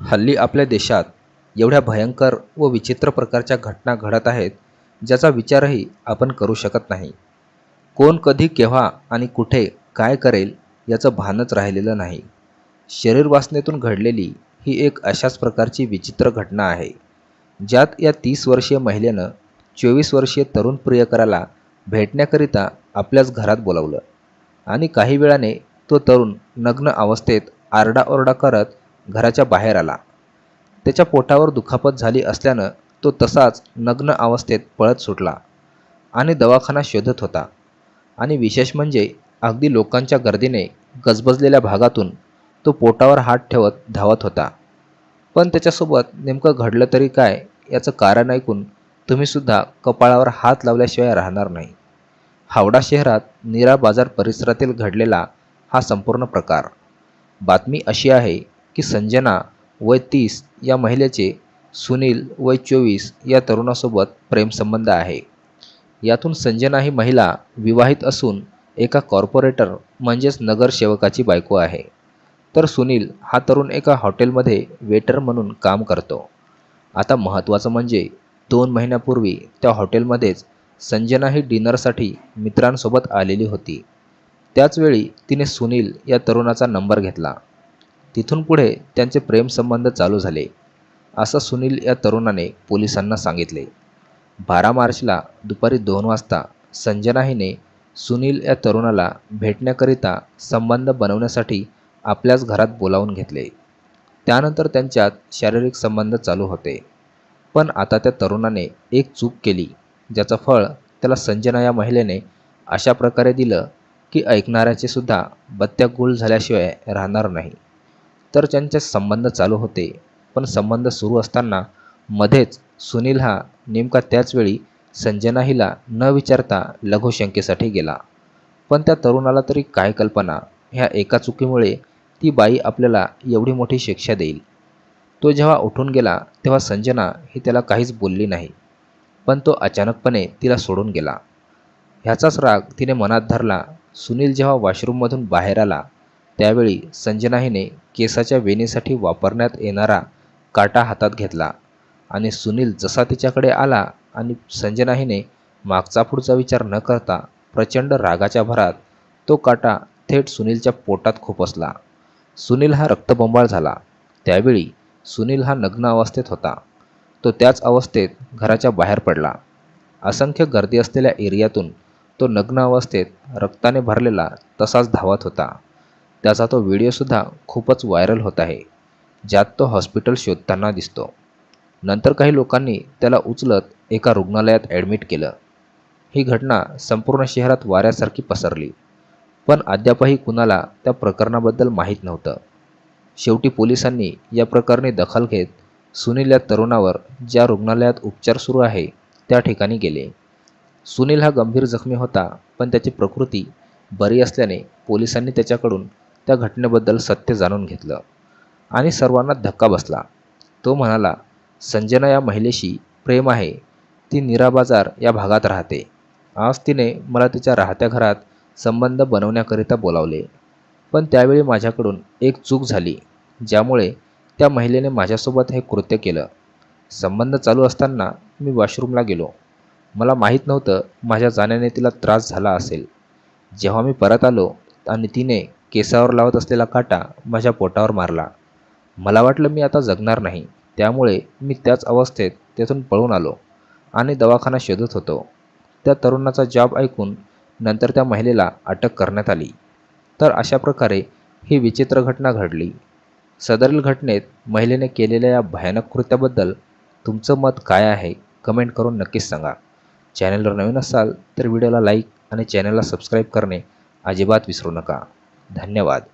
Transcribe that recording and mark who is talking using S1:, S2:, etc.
S1: हल्ली आपल्या देशात एवढ्या भयंकर व विचित्र प्रकारच्या घटना घडत आहेत ज्याचा विचारही आपण करू शकत नाही. कोण कधी केव्हा आणि कुठे काय करेल याचं भानच राहिलेलं नाही. शरीर वासनेतून घडलेली ही एक अशाच प्रकारची विचित्र घटना आहे ज्यात या तीस वर्षीय महिलेनं चोवीस वर्षीय तरुण प्रियकराला भेटण्याकरिता आपल्याच घरात बोलावलं आणि काही वेळाने तो तरुण नग्न अवस्थेत आरडाओरडा करत घराच्या बाहेर आला. त्याच्या पोटावर दुखापत झाली असल्यानं तो तसाच नग्न अवस्थेत पळत सुटला आणि दवाखाना शोधत होता. आणि विशेष म्हणजे अगदी लोकांच्या गर्दीने गजबजलेल्या भागातून तो पोटावर हात ठेवत धावत होता. पण त्याच्यासोबत नेमकं घडलं तरी काय याचं कारण ऐकून तुम्हीसुद्धा कपाळावर हात लावल्याशिवाय राहणार नाही. हावडा शहरात नीरा बाजार परिसरातील घडलेला हा संपूर्ण प्रकार. बातमी अशी आहे की संजना वय तीस या महिलेचे सुनील वय चोवीस या तरुणासोबत प्रेमसंबंध आहे. यातून संजना ही महिला विवाहित असून एका कॉर्पोरेटर म्हणजेच नगरसेवकाची बायको आहे. तर सुनील हा तरुण एका हॉटेलमध्ये वेटर म्हणून काम करतो. आता महत्त्वाचं म्हणजे दोन महिन्यापूर्वी त्या हॉटेलमध्येच संजना ही डिनरसाठी मित्रांसोबत आलेली होती. त्याचवेळी तिने सुनील या तरुणाचा नंबर घेतला. तिथून पुढे त्यांचे प्रेमसंबंध चालू झाले असं सुनील या तरुणाने पोलिसांना सांगितले. बारा मार्चला दुपारी दोन वाजता संजना हिने सुनील या तरुणाला भेटण्याकरिता संबंध बनवण्यासाठी आपल्याच घरात बोलावून घेतले. त्यानंतर त्यांच्यात शारीरिक संबंध चालू होते. पण आता त्या तरुणाने एक चूक केली ज्याचं फळ त्याला संजना या महिलेने अशा प्रकारे दिलं की ऐकणाऱ्याचे सुद्धा बत्त्या गुल झाल्याशिवाय राहणार नाही. तर त्यांचे संबंध चालू होते. पण संबंध सुरू असताना मध्येच सुनील हा नेमका त्याचवेळी संजना हिला न विचारता लघुशंकेसाठी गेला. पण त्या तरुणाला तरी काय कल्पना? ह्या एका चुकीमुळे ती बाई आपल्याला एवढी मोठी शिक्षा देईल. तो जेव्हा उठून गेला तेव्हा संजना ही त्याला काहीच बोलली नाही. पण तो अचानकपणे तिला सोडून गेला. ह्याचाच राग तिने मनात धरला. सुनील जेव्हा वॉशरूममधून बाहेर आला त्यावेळी संजना हिने केसाच्या वेणीसाठी वापरण्यात येणारा काटा हातात घेतला आणि सुनील जसा तिच्याकडे आला आणि संजना हिने मागचा पुढचा विचार न करता प्रचंड रागाच्या भरात तो काटा थेट सुनीलच्या पोटात खुपसला. सुनील हा रक्तबंबाळ झाला. त्यावेळी सुनील हा नग्न अवस्थेत होता. तो त्याच अवस्थेत घराच्या बाहेर पडला. असंख्य गर्दी असलेल्या एरियातून तो नग्न अवस्थेत रक्ताने भरलेला तसाच धावत होता. त्याचा तो व्हिडिओसुद्धा खूपच व्हायरल होत आहे. ज्यात तो हॉस्पिटल शोधताना दिसतो. नंतर काही लोकांनी त्याला उचलत एका रुग्णालयात ॲडमिट केलं. ही घटना संपूर्ण शहरात वाऱ्यासारखी पसरली. पण अद्यापही कुणाला त्या प्रकरणाबद्दल माहीत नव्हतं. शेवटी पोलिसांनी या प्रकरणी दखल घेत सुनील या तरुणावर ज्या रुग्णालयात उपचार सुरू आहे त्या ठिकाणी गेले. सुनील हा गंभीर जखमी होता पण त्याची प्रकृती बरी असल्याने पोलिसांनी त्याच्याकडून त्या घटनेबद्दल सत्य जाणून घेतलं. आणि सर्वांना धक्का बसला. तो म्हणाला संजना या महिलेशी प्रेम आहे. ती नीरा बाजार या भागात राहते. आज तिने मला तिच्या राहत्या घरात संबंध बनवण्याकरिता बोलावले. पण त्यावेळी माझ्याकडून एक चूक झाली ज्यामुळे त्या महिलेने माझ्यासोबत हे कृत्य केलं. संबंध चालू असताना मी वॉशरूमला गेलो. मला माहीत नव्हतं माझ्या जाण्याने तिला त्रास झाला असेल. जेव्हा मी परत आलो आणि तिने केसावर लावत असलेला काटा माझ्या पोटावर मारला. मला वाटलं मी आता जगणार नाही. त्यामुळे मी त्याच अवस्थेत तेथून पळून आलो आणि दवाखाना शोधत होतो. त्या तरुणाचा जॉब ऐकून नंतर त्या महिलेला अटक करण्यात आली. तर अशा प्रकारे ही विचित्र घटना घडली. सदरील घटनेत महिलेने केलेल्या या भयानक कृत्याबद्दल तुमचं मत काय आहे कमेंट करून नक्कीच सांगा. चॅनलवर नवीन असाल तर व्हिडिओला लाईक आणि चॅनलला सबस्क्राईब करणे अजिबात विसरू नका. धन्यवाद.